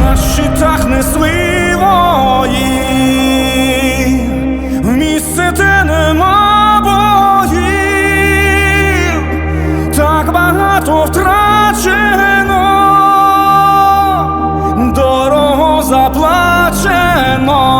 на щитах несли вої, в місце, те нема боїв, так багато втрачено, дорого заплачено,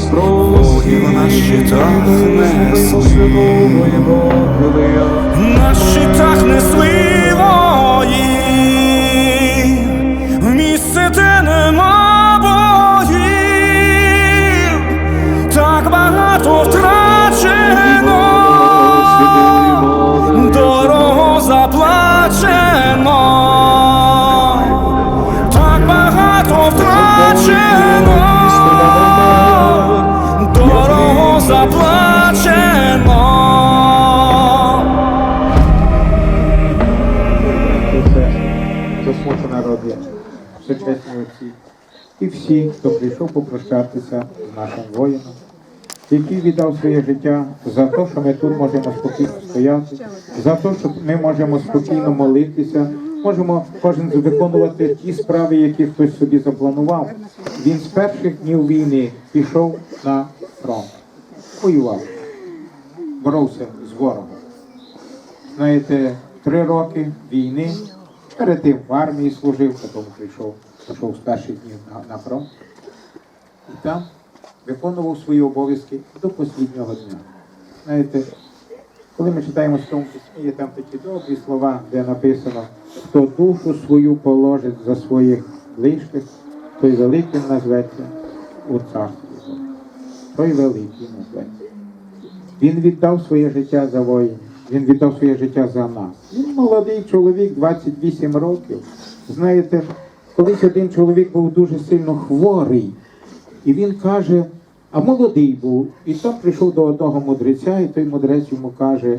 воїв на щитах несли. На щитах несли вої, в місце, де нема боїв, так багато втрачено, заплачено. Це засмучена народі, всечесні отці. І всі, хто прийшов попрощатися з нашим воїном, який віддав своє життя за те, що ми тут можемо спокійно стояти, за те, що ми можемо спокійно молитися, можемо кожен виконувати ті справи, які хтось собі запланував. Він з перших днів війни пішов на фронт, воював, боровся з ворогом. Знаєте, три роки війни Перед тим в армії служив, потім прийшов, пішов з перших днів на, на фронт. І там виконував свої обов'язки до останнього дня. Знаєте, коли ми читаємо в цьому письмі, є там такі добрі слова, де написано, хто душу свою положить за своїх ближчих, той великим назветься у царстві. Той великий назветься. Він віддав своє життя за воїн, він віддав своє життя за нас. Він молодий чоловік, 28 років. Знаєте, колись один чоловік був дуже сильно хворий, і він каже, а молодий був, і там прийшов до одного мудреця, і той мудрець йому каже,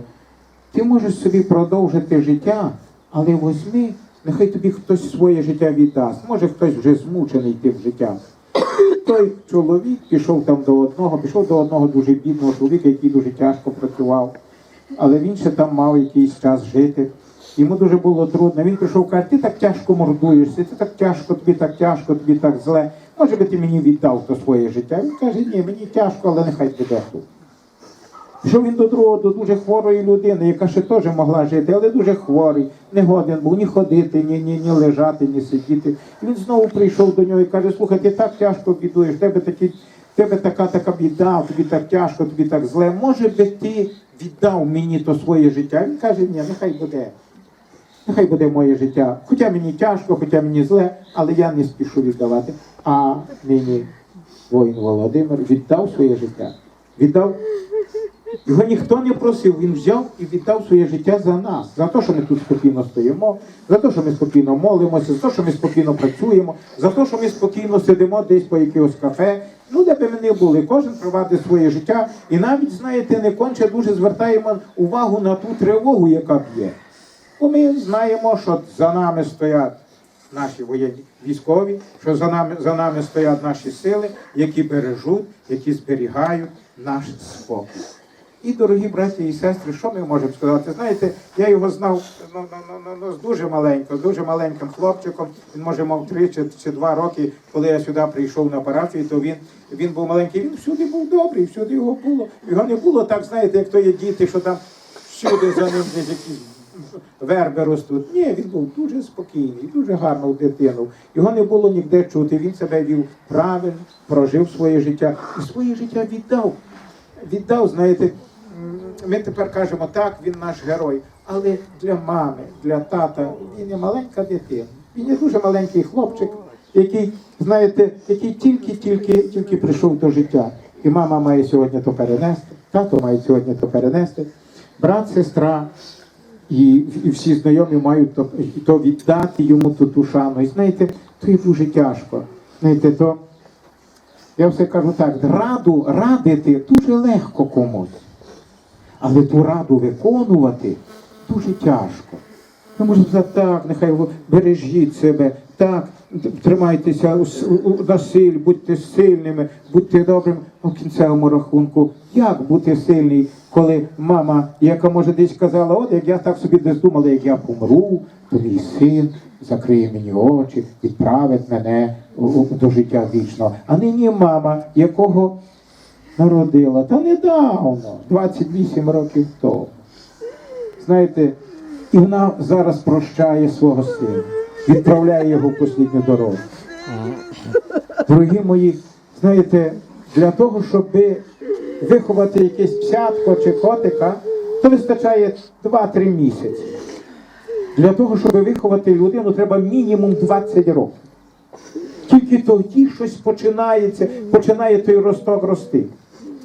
ти можеш собі продовжити життя, але возьми, нехай тобі хтось своє життя віддасть. Може хтось вже змучений тим життям. Той чоловік пішов там до одного, пішов до одного дуже бідного чоловіка, який дуже тяжко працював. Але він ще там мав якийсь час жити. Йому дуже було трудно. Він пішов, каже, ти так тяжко мордуєшся, ти так тяжко, тобі так тяжко, тобі так зле. Може би ти мені віддав то своє життя? Він каже, ні, мені тяжко, але нехай буде тут. Пішов він до другого, до дуже хворої людини, яка ще теж могла жити, але дуже хворий, не годен був ні ходити, ні, ні, ні лежати, ні сидіти. І він знову прийшов до нього і каже, слухай, ти так тяжко бідуєш, тебе такі, тебе така така біда, тобі так тяжко, тобі так зле. Може би ти віддав мені то своє життя? Він каже, ні, нехай буде. Нехай буде моє життя. Хоча мені тяжко, хоча мені зле, але я не спішу віддавати. А нині воїн Володимир віддав своє життя. Віддав його ніхто не просив, він взяв і віддав своє життя за нас, за те, що ми тут спокійно стоїмо, за те, що ми спокійно молимося, за те, що ми спокійно працюємо, за те, що ми спокійно сидимо десь по якихось кафе. Ну, де би ми не були, кожен провадить своє життя. І навіть, знаєте, не конче дуже звертаємо увагу на ту тривогу, яка б'є. Бо ми знаємо, що за нами стоять наші воєнні військові, що за нами, за нами стоять наші сили, які бережуть, які зберігають наш спокій. І, дорогі браті і сестри, що ми можемо сказати? Знаєте, я його знав ну, ну, ну, ну, ну, дуже маленько, дуже маленьким хлопчиком. Він може мав три чи, чи два роки, коли я сюди прийшов на парафію, то він, він був маленький, він всюди був добрий, всюди його було. Його не було так, знаєте, як то є діти, що там всюди за ним десь якісь верби ростуть. Ні, він був дуже спокійний, дуже гарно дитину. Його не було ніде чути. Він себе вів правильно, прожив своє життя і своє життя віддав. Віддав, знаєте, ми тепер кажемо, так, він наш герой. Але для мами, для тата він є маленька дитина. Він є дуже маленький хлопчик, який, знаєте, який тільки-тільки тільки прийшов до життя. І мама має сьогодні то перенести, тато має сьогодні то перенести, брат, сестра, і, і всі знайомі мають то, то віддати йому ту, ту. І знаєте, то є дуже тяжко. Знаєте, то я все кажу так, раду радити дуже легко комусь. Але ту раду виконувати дуже тяжко. Ми можемо так, нехай бережіть себе, так, тримайтеся у с- у- у- на силь, будьте сильними, будьте добрими. В кінцевому рахунку, як бути сильний, коли мама, яка може десь казала, от як я так собі десь думала, як я помру, то мій син закриє мені очі, відправить мене у- у- до життя вічного. А нині мама, якого народила, та недавно, 28 років тому. Знаєте, і вона зараз прощає свого сина, відправляє його в послідню дорогу. Дорогі мої, знаєте, для того, щоб виховати якесь псятко чи котика, то вистачає 2-3 місяці. Для того, щоб виховати людину, треба мінімум 20 років. Тільки тоді щось починається, починає той росток рости.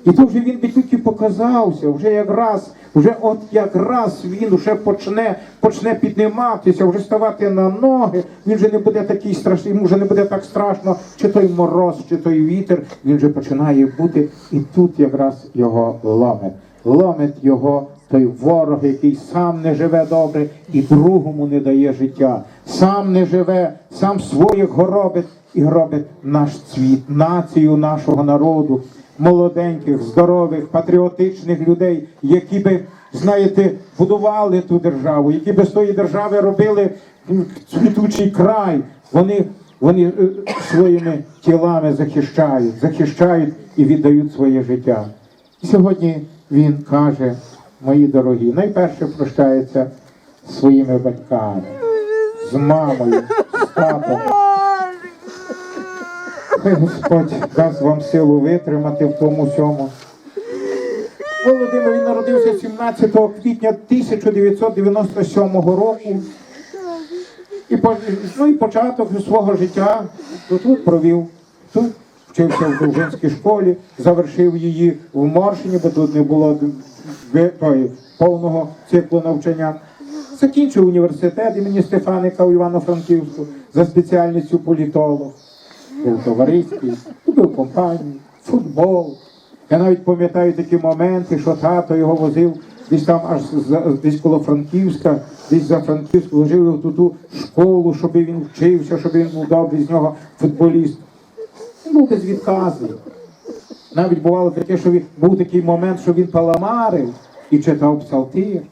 І то вже він би тільки показався, вже якраз, вже от якраз він вже почне, почне підніматися, вже ставати на ноги. Він вже не буде такий страшний, йому вже не буде так страшно, чи той мороз, чи той вітер. Він вже починає бути, і тут якраз його ломить. Ломить його той ворог, який сам не живе добре і другому не дає життя. Сам не живе, сам своїх горобить і гробить наш цвіт, націю нашого народу, молоденьких, здорових, патріотичних людей, які би, знаєте, будували ту державу, які би з тої держави робили цвітучий край. Вони, вони е, своїми тілами захищають, захищають і віддають своє життя. І сьогодні він каже, мої дорогі, найперше прощається зі своїми батьками, з мамою, з татом. Хай Господь дасть вам силу витримати в тому всьому. Володимир він народився 17 квітня 1997 року. І, ну, і початок свого життя тут провів. Тут вчився в Довжинській школі, завершив її в Моршині, бо тут не було той, повного циклу навчання. Закінчив університет імені Стефаника у Івано-Франківську за спеціальністю політолог. Був товариський, любив компанію, футбол. Я навіть пам'ятаю такі моменти, що тато його возив десь там аж десь коло Франківська, десь за Франківську, ложив його в ту школу, щоб він вчився, щоб він був добрий з нього футболіст. Він був безвідказний. Навіть бувало таке, що він був такий момент, що він паламарив і читав псалтир.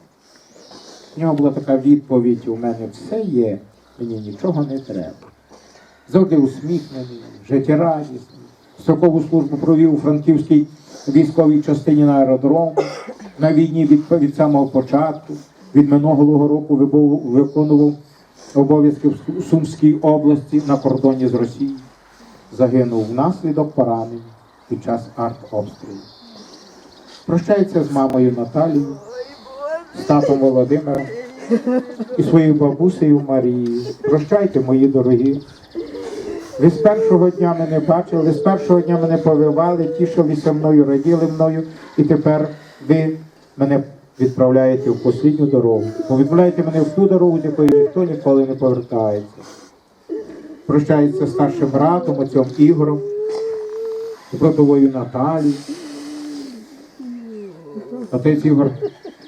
В нього була така відповідь: у мене все є, мені нічого не треба. Завжди усміхнений, життєрадісний. Строкову службу провів у франківській військовій частині на аеродрому. На війні від, від самого початку, від минулого року виконував обов'язки в Сумській області на кордоні з Росією. Загинув внаслідок поранень під час артобстрілу. Прощається з мамою Наталією, з татом Володимиром і своєю бабусею Марією. Прощайте, мої дорогі. Ви з першого дня мене бачили, ви з першого дня мене повивали, тішилися мною, раділи мною, і тепер ви мене відправляєте в послідню дорогу. Бо відправляєте мене в ту дорогу, з якої ніхто ніколи не повертається. Прощається з старшим братом, отцем Ігорем, з братовою Наталією. Отець Ігор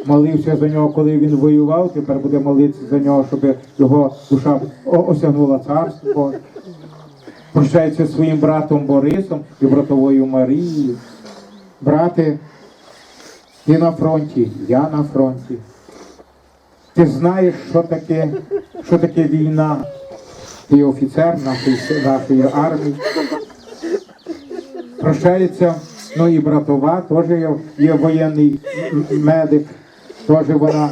молився за нього, коли він воював, тепер буде молитися за нього, щоб його душа осягнула царство. Прощається своїм братом Борисом і братовою Марією. Брате, ти на фронті, я на фронті. Ти знаєш, що таке, що таке війна. Ти офіцер нашої, нашої армії. Прощається, ну і братова, теж є, є воєнний медик, теж вона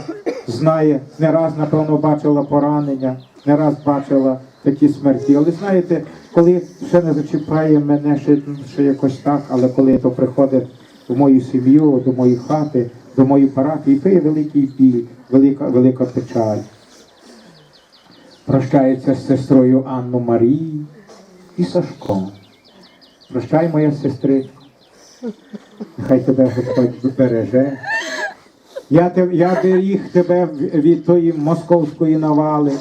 знає, не раз, напевно, бачила поранення, не раз бачила такі смерті. Але знаєте, коли ще не зачіпає мене ще, ще якось так, але коли то приходить в мою сім'ю, до моєї хати, до моєї парафії, то є великий біль, велика, велика печаль. Прощається з сестрою Анну Марією і Сашком. Прощай, моя сестричка. Нехай тебе Господь береже. Я, я беріг тебе від тої московської навали.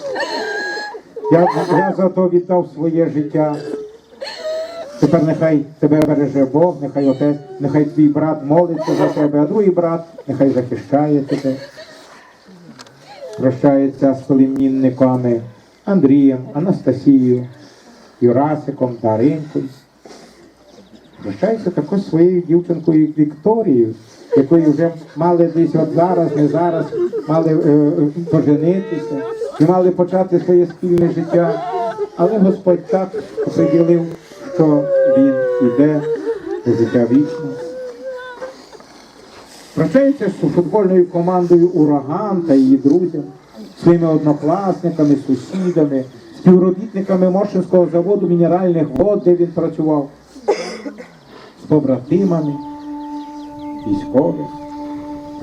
Я, я за то віддав своє життя. Тепер нехай тебе береже Бог, нехай отець, нехай твій брат молиться за тебе, а другий брат нехай захищає тебе. Прощається з племінниками Андрієм, Анастасією, Юрасиком, Даринкою. Прощається також своєю дівчинкою Вікторією, якою вже мали десь от зараз, не зараз, мали е, е, поженитися і мали почати своє спільне життя. Але Господь так приділив, що він іде у життя вічне. Прощається з футбольною командою Ураган та її друзями, своїми однокласниками, сусідами, співробітниками Моршинського заводу мінеральних вод, де він працював з побратимами, військовими,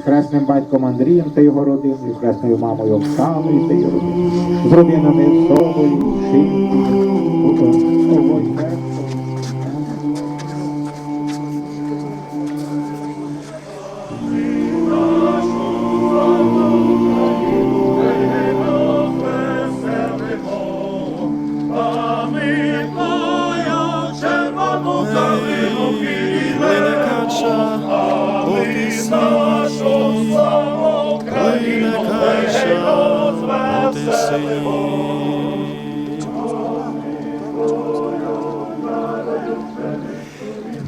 хресним батьком Андрієм та його родиною, хресною мамою Оксаною та її родиною, з родинами Соболі, Шинки, Войцехом. О ти сині.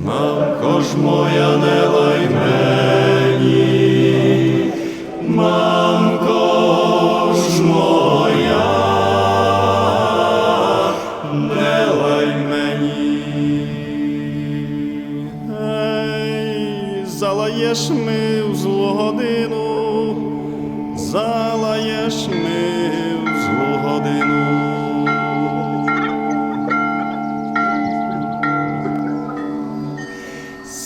Мамко ж моя, не лай мені, мамко ж моя, не залаєш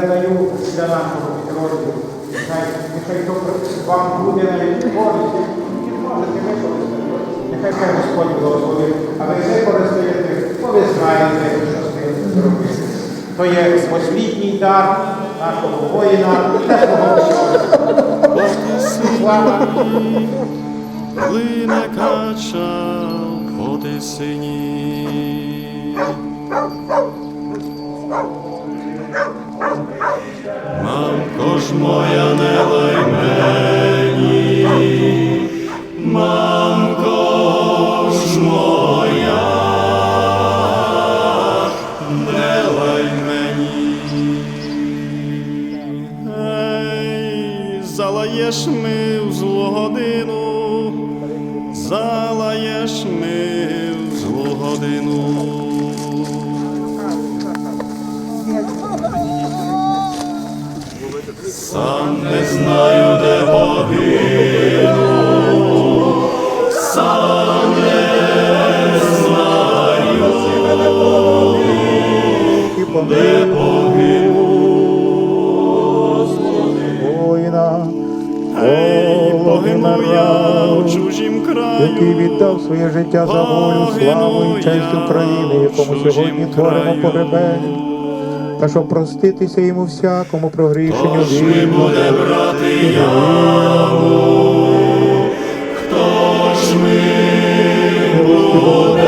Передаю для нашого підрозділу, нехай, нехай то вам буде на користь, і можете використати. Нехай хай Господь благословить, а ви використаєте, бо ви знаєте, що з ним зробити. То є освітній дар нашого воїна нашого всього. Слава! Плине кача по тисині. Який віддав своє життя за волю, славу і честь України, якому сьогодні творимо погребень. Та щоб проститися йому всякому прогрішенню вільно, буде брати? Хто ж ми милості Бога,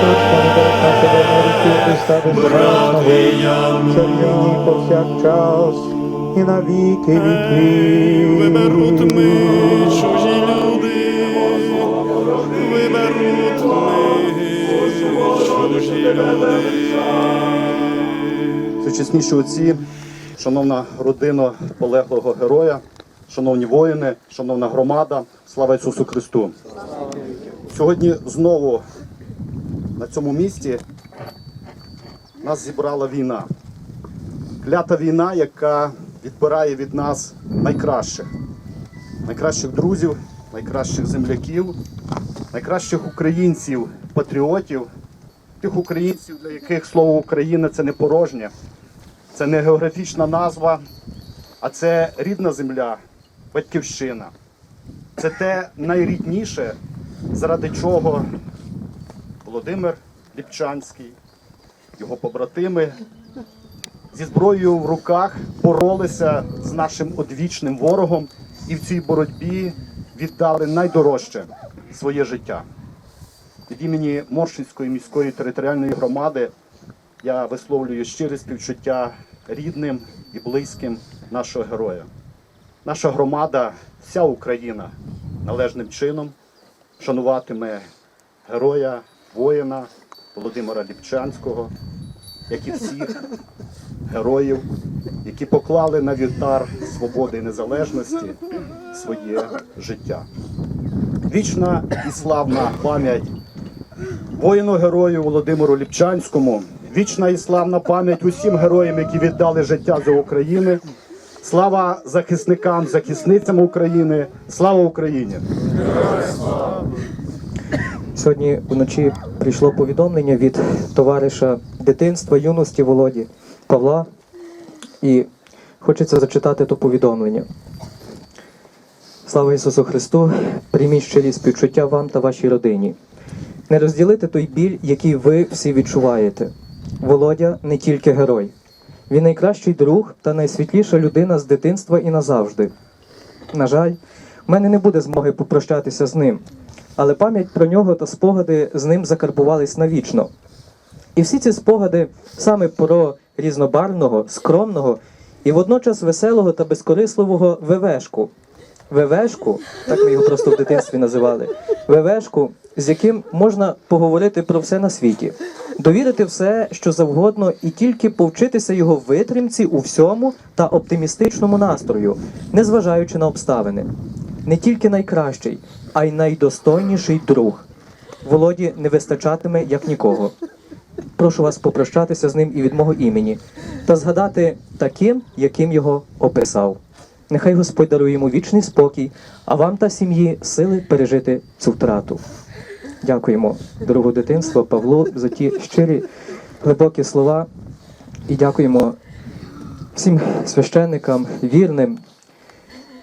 царства небесного, нашого Америки, Христа безбранного, брати яму? царя і повсякчас, і на віки Ей, Виберуть ми чужі люди, виберуть ми. Сучасніші отці, шановна родина полеглого героя, шановні воїни, шановна громада, слава Ісусу Христу. Сьогодні знову на цьому місці нас зібрала війна. Клята війна, яка відбирає від нас найкращих, найкращих друзів, найкращих земляків, найкращих українців, патріотів, тих українців, для яких слово Україна це не порожнє, це не географічна назва, а це рідна земля, батьківщина. Це те найрідніше, заради чого Володимир Ліпчанський, його побратими зі зброєю в руках боролися з нашим одвічним ворогом і в цій боротьбі віддали найдорожче своє життя. Від імені Моршинської міської територіальної громади я висловлюю щире співчуття рідним і близьким нашого героя. Наша громада, вся Україна належним чином шануватиме героя, воїна Володимира Ліпчанського, як і всіх героїв, які поклали на вівтар свободи і незалежності своє життя. Вічна і славна пам'ять воїну герою Володимиру Ліпчанському, вічна і славна пам'ять усім героям, які віддали життя за Україну. Слава захисникам, захисницям України, слава Україні! Сьогодні вночі прийшло повідомлення від товариша дитинства, юності Володі Павла. І хочеться зачитати то повідомлення. Слава Ісусу Христу! Прийміть щирі співчуття вам та вашій родині. Не розділити той біль, який ви всі відчуваєте. Володя не тільки герой. Він найкращий друг та найсвітліша людина з дитинства і назавжди. На жаль, в мене не буде змоги попрощатися з ним, але пам'ять про нього та спогади з ним закарбувались навічно. І всі ці спогади саме про різнобарвного, скромного і водночас веселого та безкорисливого ВВшку. ВВшку, так ми його просто в дитинстві називали. ВВшку, з яким можна поговорити про все на світі, довірити все, що завгодно, і тільки повчитися його витримці у всьому та оптимістичному настрою, незважаючи на обставини. Не тільки найкращий, а й найдостойніший друг. Володі не вистачатиме як нікого. Прошу вас попрощатися з ним і від мого імені та згадати таким, яким його описав. Нехай Господь дарує йому вічний спокій, а вам та сім'ї сили пережити цю втрату. Дякуємо, дорогу дитинство, Павлу, за ті щирі, глибокі слова. І дякуємо всім священникам, вірним,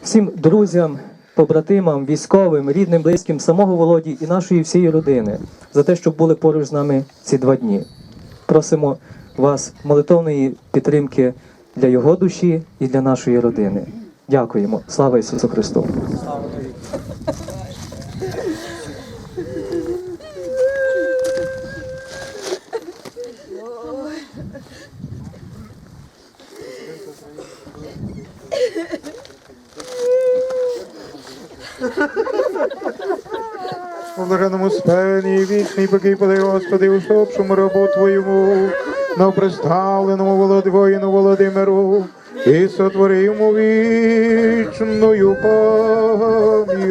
всім друзям, побратимам, військовим, рідним, близьким, самого Володі і нашої всієї родини за те, що були поруч з нами ці два дні. Просимо вас молитовної підтримки для його душі і для нашої родини. Дякуємо. Слава Ісусу Христу! У блаженному спенні вічний подай, Господи, усопшому рабу Твоєму, на представленому володи воїну Володимиру, і сотворимо вічною пам'ять.